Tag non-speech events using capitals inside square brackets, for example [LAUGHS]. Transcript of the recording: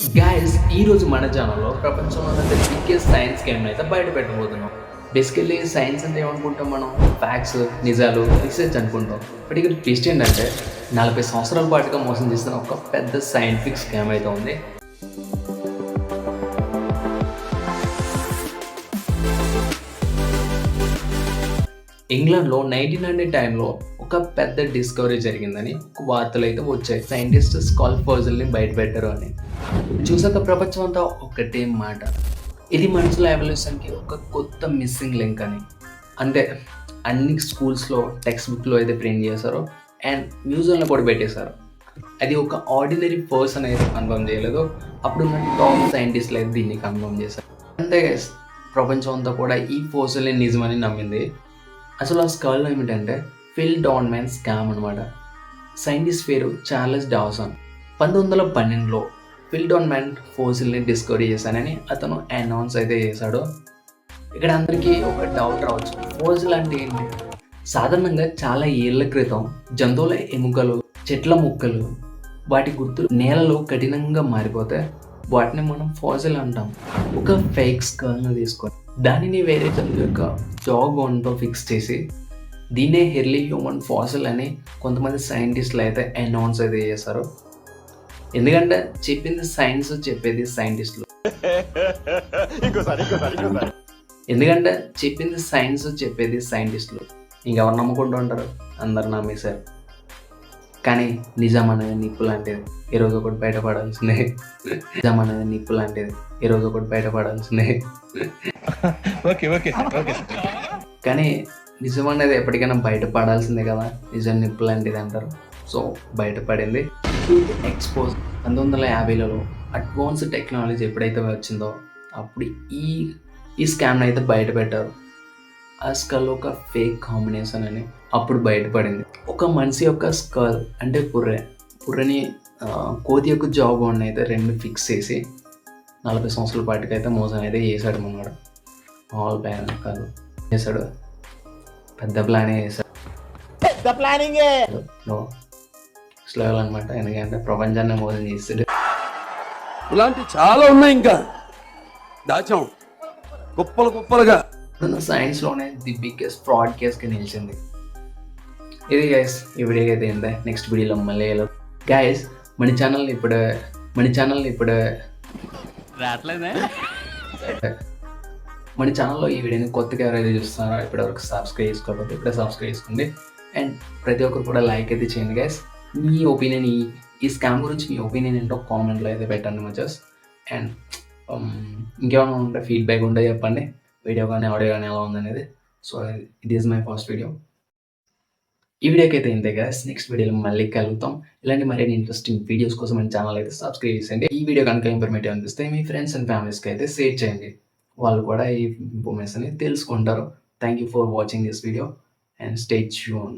Guys ఈ రోజు మన ఛానల్లో ప్రపంచంలో బిగ్గెస్ట్ సైన్స్ గేమ్ అయితే బయట పెట్టబోతున్నాం. బేసికల్లీ సైన్స్ అంటే ఏమనుకుంటాం మనం? ఫ్యాక్ట్స్ నిజాలు రీసెర్చ్ అనుకుంటాం. బట్ ఇక్కడ ట్విస్ట్ ఏంటంటే నలభై సంవత్సరాల పాటుగా మోసం చేస్తున్న ఒక పెద్ద సైంటిఫిక్ స్కామ్ అయితే ఉంది. ఇంగ్లాండ్లో నైన్టీన్ హండ్రెడ్ టైంలో ఒక పెద్ద డిస్కవరీ జరిగిందని ఒక వార్తలు అయితే వచ్చాయి. సైంటిస్ట్ స్కాల్ పర్జల్ని బయట పెట్టారు అని. చూసాక ప్రపంచం అంతా ఒకటే మాట. ఇది మనుషుల ఎవల్యూషన్కి ఒక కొత్త మిస్సింగ్ లింక్ అని. అంటే అన్ని స్కూల్స్లో టెక్స్ట్ బుక్లో అయితే ప్రింట్ చేశారో అండ్ మ్యూజియంలో కూడా పెట్టేశారు. అది ఒక ఆర్డినరీ పర్సన్ అయితే కన్ఫర్మ్ చేయలేదు. అప్పుడు ఉన్న టాప్ సైంటిస్ట్లు అయితే దీన్ని కన్ఫర్మ్ చేశారు. అంతే ప్రపంచం అంతా కూడా ఈ ఫోర్సుల్ని నిజమని నమ్మింది. అసలు ఆ స్కల్ ఏమిటంటే ఫిల్ డాన్మెన్ స్కామ్ అనమాట సైంటిస్ట్ పేరు చార్లెస్ డావసన్ పంతొమ్మిది వందల పన్నెండులో ఫిల్ డాన్మెన్ మ్యాన్ ఫోసిల్ని డిస్కవరీ చేశానని అతను అనౌన్స్ అయితే చేశాడు. ఇక్కడ అందరికీ ఒక డౌట్ రావచ్చు. ఫోసిల్ అంటే ఏంటి? సాధారణంగా చాలా ఏళ్ళ క్రితం జంతువుల ఎముకలు చెట్ల ముక్కలు వాటి గుర్తులు నేలలో కఠినంగా మారిపోతే వాటిని మనం ఫోజిల్ అంటాం. ఒక ఫేక్ స్కల్ను తీసుకొని దానిని వేరే జంతువు యొక్క జాగ్ బోన్తో ఫిక్స్ చేసి దీన్నే హెర్లీ హ్యూమన్ ఫాసిల్ అని కొంతమంది సైంటిస్టులు అయితే అనౌన్స్ అయితే చేశారు. ఎందుకంటే చెప్పింది సైన్స్ చెప్పేది సైంటిస్టులు ఎందుకంటే చెప్పింది సైన్స్ చెప్పేది సైంటిస్టులు ఇంకెవరు నమ్ముకుంటూ ఉంటారు? అందరు నమ్మేశారు. కానీ నిజం అనేది నిప్పు లాంటిది. ఈ రోజు ఒకటి బయటపడాల్సిందే. [LAUGHS] నిజం అనేది నిప్పు లాంటిది. ఈ రోజు ఒకటి బయటపడాల్సిందే. Okay okay okay. కానీ నిజం అనేది ఎప్పటికైనా బయటపడాల్సిందే కదా. నిజం నిప్పు లాంటిది అంటారు. సో బయటపడింది. ఎక్స్పోజ్ పంతొమ్మిది వందల యాభైలలో అడ్వాన్స్ టెక్నాలజీ ఎప్పుడైతే వచ్చిందో అప్పుడు ఈ ఈ స్కామ్ అయితే బయట పెట్టారు ఆ స్కల్ ఒక ఫేక్ కాంబినేషన్ అని అప్పుడు బయటపడింది. ఒక మనిషి యొక్క స్కల్ అంటే పుర్రె పుర్రెని కోతి యొక్క జాబ్ అయితే రెండు ఫిక్స్ చేసి నలభై సంవత్సరాల పాటికి అయితే మోసం అయితే చేశాడు మనవాడు మామూలు ప్లాన్ కాదు. చేశాడు. పెద్ద ప్లానే చేశాడు. పెద్ద ప్లానింగ్! నో స్లో అనమాట ఎందుకంటే ప్రపంచాన్ని మోసం చేస్తాడు ఇలాంటి చాలా ఉన్నాయి ఇంకా. దాచాం. కుప్పలు కుప్పలుగా. ఇప్పుడున్న సైన్స్లోనే ది బిగ్గెస్ట్ ఫ్రాడ్ కేస్కి నిలిచింది. ఇది గైస్ ఈ వీడియో అయితే ఏంటంటే నెక్స్ట్ వీడియోలో మళ్ళీ గైస్ మన ఛానల్ని ఇప్పుడు మన ఛానల్ని ఇప్పుడు [LAUGHS] మన ఛానల్లో ఈ వీడియోని కొత్తగా ఎవరైతే చూస్తున్నారో ఇప్పటివరకు సబ్స్క్రైబ్ చేసుకోకపోతే ఇప్పుడే సబ్స్క్రైబ్ చేసుకోండి. అండ్ ప్రతి ఒక్కరు కూడా లైక్ అయితే చేయండి గైస్ మీ ఒపీనియన్ ఈ ఈ స్కామ్ గురించి మీ ఒపీనియన్ ఏంటో కామెంట్లో అయితే పెట్టండి మచస్. అండ్ um, ఇంకేమైనా ఉంటే ఫీడ్బ్యాక్ ఉంటే చెప్పండి. వీడియో కానీ ఆడియో కానీ ఎలా ఉందనేది. So it is my first video ఈ వీడియోకి అయితే ఇంతే గైస్ నెక్స్ట్ వీడియోలో మళ్ళీ కలుగుతాం ఇలాంటి మరిన్ని ఇంట్రెస్టింగ్ వీడియోస్ కోసం మన ఛానల్ అయితే సబ్స్క్రైబ్ చేయండి ఈ వీడియో కనుక ఇన్ఫర్మేటివ్ అనిపిస్తే మీ ఫ్రెండ్స్ అండ్ ఫ్యామిలీస్కి అయితే షేర్ చేయండి. వాళ్ళు కూడా ఈ ఇన్ఫర్మేషన్ తెలుసుకుంటారు. Thank you for watching this video and stay tune